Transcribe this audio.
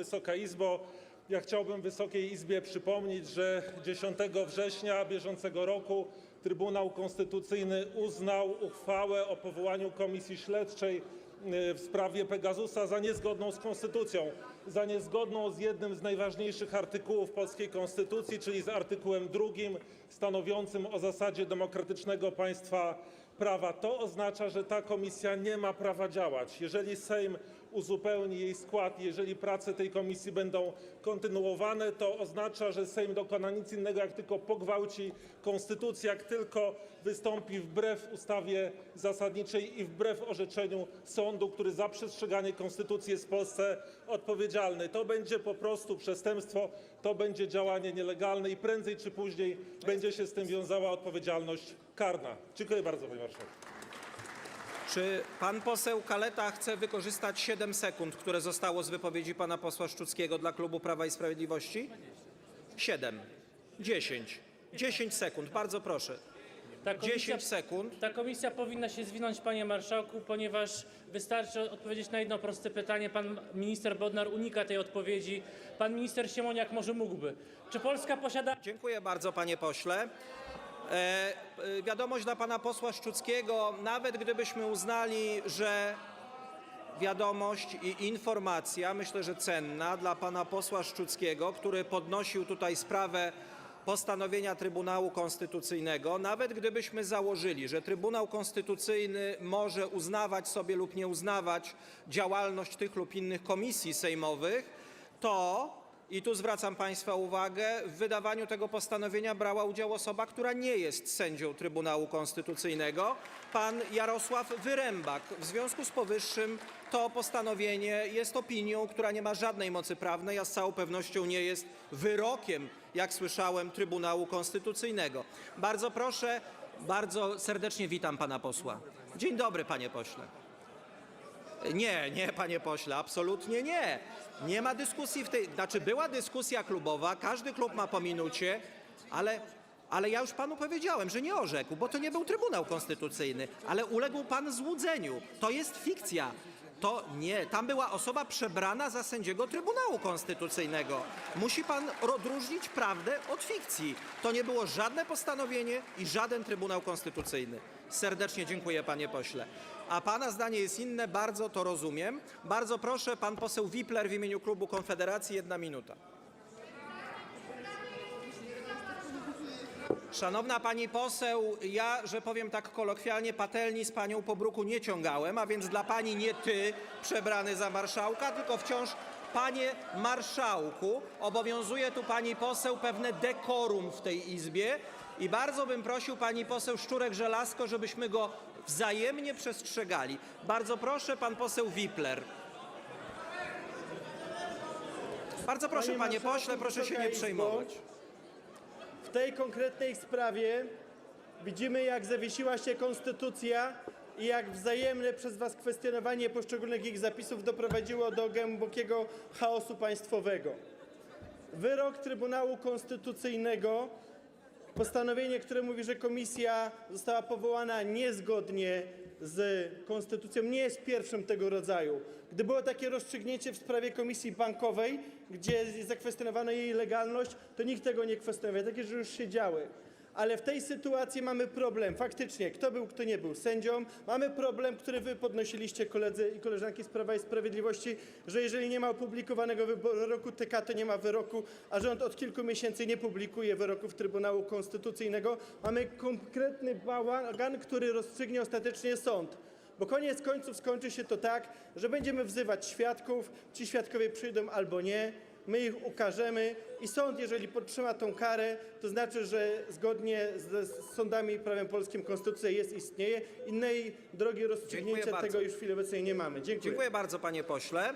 Wysoka Izbo, ja chciałbym Wysokiej Izbie przypomnieć, że 10 września bieżącego roku Trybunał Konstytucyjny uznał uchwałę o powołaniu Komisji Śledczej y, w sprawie Pegasusa za niezgodną z konstytucją, za niezgodną z jednym z najważniejszych artykułów polskiej konstytucji, czyli z artykułem drugim stanowiącym o zasadzie demokratycznego państwa prawa. To oznacza, że ta komisja nie ma prawa działać. Jeżeli Sejm uzupełni jej skład, jeżeli prace tej komisji będą kontynuowane, to oznacza, że Sejm dokona nic innego, jak tylko pogwałci konstytucję, jak tylko wystąpi wbrew ustawie zasadniczej i wbrew orzeczeniu sądu, który za przestrzeganie konstytucji jest w Polsce odpowiedzialny. To będzie po prostu przestępstwo, to będzie działanie nielegalne i prędzej czy później będzie się z tym wiązała odpowiedzialność karna. Dziękuję bardzo, panie marszałku. Czy pan poseł Kaleta chce wykorzystać 7 sekund, które zostało z wypowiedzi pana posła Szczuckiego dla klubu Prawa i Sprawiedliwości? 7, 10, 10 sekund, bardzo proszę. Ta komisja, 10 sekund. ta komisja powinna się zwinąć, panie marszałku, ponieważ wystarczy odpowiedzieć na jedno proste pytanie. Pan minister Bodnar unika tej odpowiedzi. Pan minister Siemoniak może mógłby. Czy Polska posiada Dziękuję bardzo, panie pośle. E, e, wiadomość dla pana posła Szczuckiego. Nawet gdybyśmy uznali, że wiadomość i informacja, myślę, że cenna dla pana posła Szczuckiego, który podnosił tutaj sprawę postanowienia Trybunału Konstytucyjnego, nawet gdybyśmy założyli, że Trybunał Konstytucyjny może uznawać sobie lub nie uznawać działalność tych lub innych komisji sejmowych, to i tu zwracam Państwa uwagę, w wydawaniu tego postanowienia brała udział osoba, która nie jest sędzią Trybunału Konstytucyjnego, pan Jarosław Wyrębak. W związku z powyższym to postanowienie jest opinią, która nie ma żadnej mocy prawnej, a z całą pewnością nie jest wyrokiem, jak słyszałem, Trybunału Konstytucyjnego. Bardzo proszę, bardzo serdecznie witam pana posła. Dzień dobry, panie pośle. Nie, nie, panie pośle, absolutnie nie. Nie ma dyskusji w tej. Znaczy, była dyskusja klubowa, każdy klub ma po minucie, ale, ale ja już panu powiedziałem, że nie orzekł, bo to nie był Trybunał Konstytucyjny, ale uległ pan złudzeniu. To jest fikcja. To nie, tam była osoba przebrana za sędziego Trybunału Konstytucyjnego. Musi pan odróżnić prawdę od fikcji. To nie było żadne postanowienie i żaden Trybunał Konstytucyjny. Serdecznie dziękuję, panie pośle. A pana zdanie jest inne, bardzo to rozumiem. Bardzo proszę, pan poseł Wipler w imieniu klubu Konfederacji, jedna minuta. Szanowna pani poseł, ja, że powiem tak kolokwialnie, patelni z panią po bruku nie ciągałem, a więc dla pani nie ty przebrany za marszałka, tylko wciąż panie marszałku. Obowiązuje tu pani poseł pewne dekorum w tej izbie i bardzo bym prosił pani poseł Szczurek-Żelazko, żebyśmy go wzajemnie przestrzegali. Bardzo proszę, pan poseł Wipler. Bardzo proszę, Panie panie pośle, proszę się nie przejmować. W tej konkretnej sprawie widzimy, jak zawiesiła się konstytucja i jak wzajemne przez Was kwestionowanie poszczególnych ich zapisów doprowadziło do głębokiego chaosu państwowego. Wyrok Trybunału Konstytucyjnego, postanowienie, które mówi, że komisja została powołana niezgodnie z konstytucją, nie jest pierwszym tego rodzaju. Gdy było takie rozstrzygnięcie w sprawie komisji bankowej, gdzie zakwestionowano jej legalność, to nikt tego nie kwestionował. Takie rzeczy już się działy. Ale w tej sytuacji mamy problem. Faktycznie, kto był, kto nie był sędzią. Mamy problem, który wy podnosiliście koledzy i koleżanki z Prawa i Sprawiedliwości, że jeżeli nie ma opublikowanego wyroku TK, to nie ma wyroku, a rząd od kilku miesięcy nie publikuje wyroków Trybunału Konstytucyjnego. Mamy konkretny bałagan, który rozstrzygnie ostatecznie sąd. Bo koniec końców skończy się to tak, że będziemy wzywać świadków, ci świadkowie przyjdą albo nie, my ich ukażemy i sąd, jeżeli podtrzyma tą karę, to znaczy, że zgodnie z sądami i prawem polskim konstytucja jest, istnieje. Innej drogi rozstrzygnięcia tego już w chwili obecnej nie mamy. Dziękuję. Dziękuję bardzo, panie pośle.